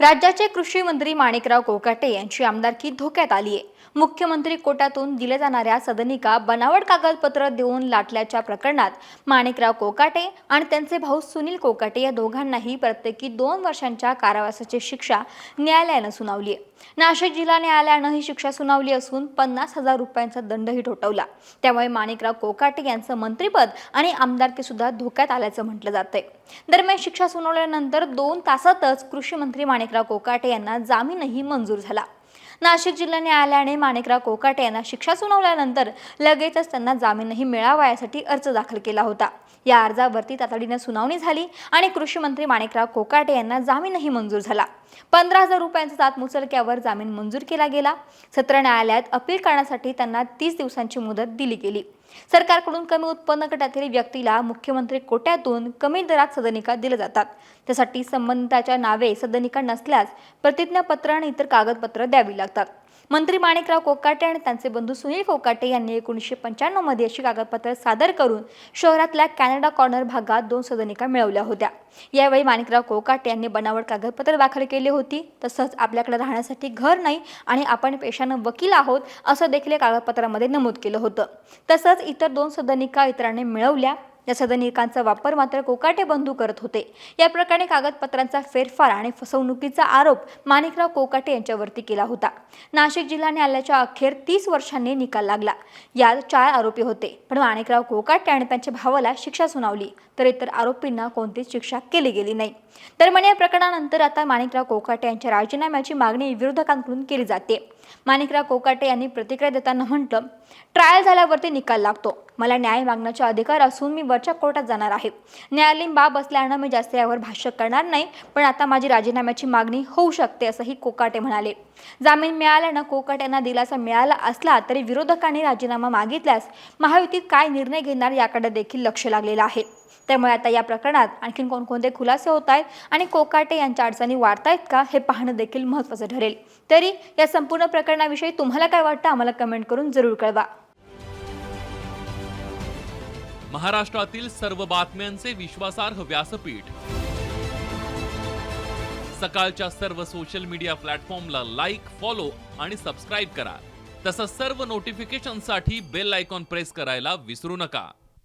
राज्याचे कृषी मंत्री माणिकराव कोकाटे यांची आमदारकी धोक्यात आली आहे मुख्यमंत्री कोट्यातून दिल्या जाणाऱ्या सदनिका बनावट कागदपत्र देऊन लाटल्याच्या प्रकरणात माणिकराव कोकाटे आणि त्यांचे भाऊ सुनील कोकाटे या दोघांनाही प्रत्येकी दोन वर्षांच्या कारावासाची शिक्षा न्यायालयानं सुनावली आहे. नाशिक जिल्हा न्यायालयानं ही शिक्षा सुनावली असून पन्नास हजार रुपयांचा दंडही ठोठावला. त्यामुळे माणिकराव कोकाटे यांचं मंत्रिपद आणि आमदारकी सुद्धा धोक्यात आल्याचं म्हटलं जातंय. दरम्यान शिक्षा सुनावल्यानंतर दोन तासातच कृषी मंत्री माणिकराव कोकाटे यांना जामीनही मंजूर झाला. नाशिक जिल्हा न्यायालयाने माणिकराव कोकाटे यांना शिक्षा सुनावल्यानंतर लगेचच त्यांना जामीनही मिळावा यासाठी अर्ज दाखल केला होता. या अर्जावरती तातडीने सुनावणी झाली आणि कृषी मंत्री माणिकराव कोकाटे यांना जामीनही मंजूर झाला. पंधरा हजार रुपयांचा जात मुचलक्यावर जामीन मंजूर केला गेला. सत्र न्यायालयात अपील करण्यासाठी त्यांना तीस दिवसांची मुदत दिली गेली. सरकारकडून कमी उत्पन्न गटातील व्यक्तीला मुख्यमंत्री कोट्यातून कमी दरात सदनिका दिल्या जातात. त्यासाठी संबंधिताच्या नावे सदनिका नसल्यास प्रतिज्ञापत्र आणि इतर कागदपत्र द्यावी लागतात. मंत्री माणिकराव कोकाटे आणि त्यांचे बंधू सुनील कोकाटे यांनी एकोणीसशे पंच्याण्णवमध्ये अशी कागदपत्र सादर करून शहरातल्या कॅनडा कॉर्नर भागात दोन सदनिका मिळवल्या होत्या. यावेळी माणिकराव कोकाटे यांनी बनावट कागदपत्र दाखल केली होती. तसंच आपल्याकडे राहण्यासाठी घर नाही आणि आपण पेशानं वकील आहोत असं देखील या कागदपत्रामध्ये नमूद केलं होतं. तसंच इतर दोन सदनिका इतरांनी मिळवल्या. या सदनिकांचा वापर मात्र कोकाटे बंधू करत होते. या प्रकरणी कागदपत्रांचा फेरफार आणि फसवणुकीचा आरोप माणिकराव कोकाटे यांच्यावरती केला होता. नाशिक जिल्हा न्यायालयाच्या अखेर तीस वर्षांनी निकाल लागला. यात चार आरोपी होते. पण माणिकराव कोकाटे आणि त्यांच्या भावाला शिक्षा सुनावली तर इतर आरोपींना कोणतीच शिक्षा केली गेली नाही. दरम्यान या प्रकरणानंतर आता माणिकराव कोकाटे यांच्या राजीनाम्याची मागणी विरोधकांकडून केली जाते. माणिकराव कोकाटे यांनी प्रतिक्रिया देताना म्हटलं ट्रायल झाल्यावरती निकाल लागतो. मला न्याय मागण्याचा अधिकार असून मी वरच्या कोर्टात जाणार आहे. न्यायालयीन बाब असल्यानं मी जास्त यावर भाष्य करणार नाही पण आता माझी राजीनाम्याची मागणी होऊ शकते असंही कोकाटे म्हणाले. जामीन मिळाल्यानं कोकाटे यांना दिलासा मिळाला असला तरी विरोधकांनी राजीनामा मागितल्यास महायुतीत काय निर्णय घेणार याकडे देखील लक्ष लागलेलं आहे. त्यामुळे आता या प्रकरणात आणखीन कोणकोणते खुलासे होत आहेत आणि कोकाटे यांच्या अडचणी वाढतायत का हे पाहणं देखील महत्त्वाचं ठरेल. तरी या संपूर्ण प्रकरणाविषयी तुम्हाला काय वाटतं आम्हाला कमेंट करून जरूर कळवा. महाराष्ट्रातील सर्व बातम्यांचे विश्वासार्ह व्यासपीठ. सकाळच्या सर्व सोशल मीडिया प्लॅटफॉर्मला लाईक फॉलो आणि सबस्क्राईब करा. तसंच सर्व नोटिफिकेशनसाठी बेल आयकॉन प्रेस करायला विसरू नका.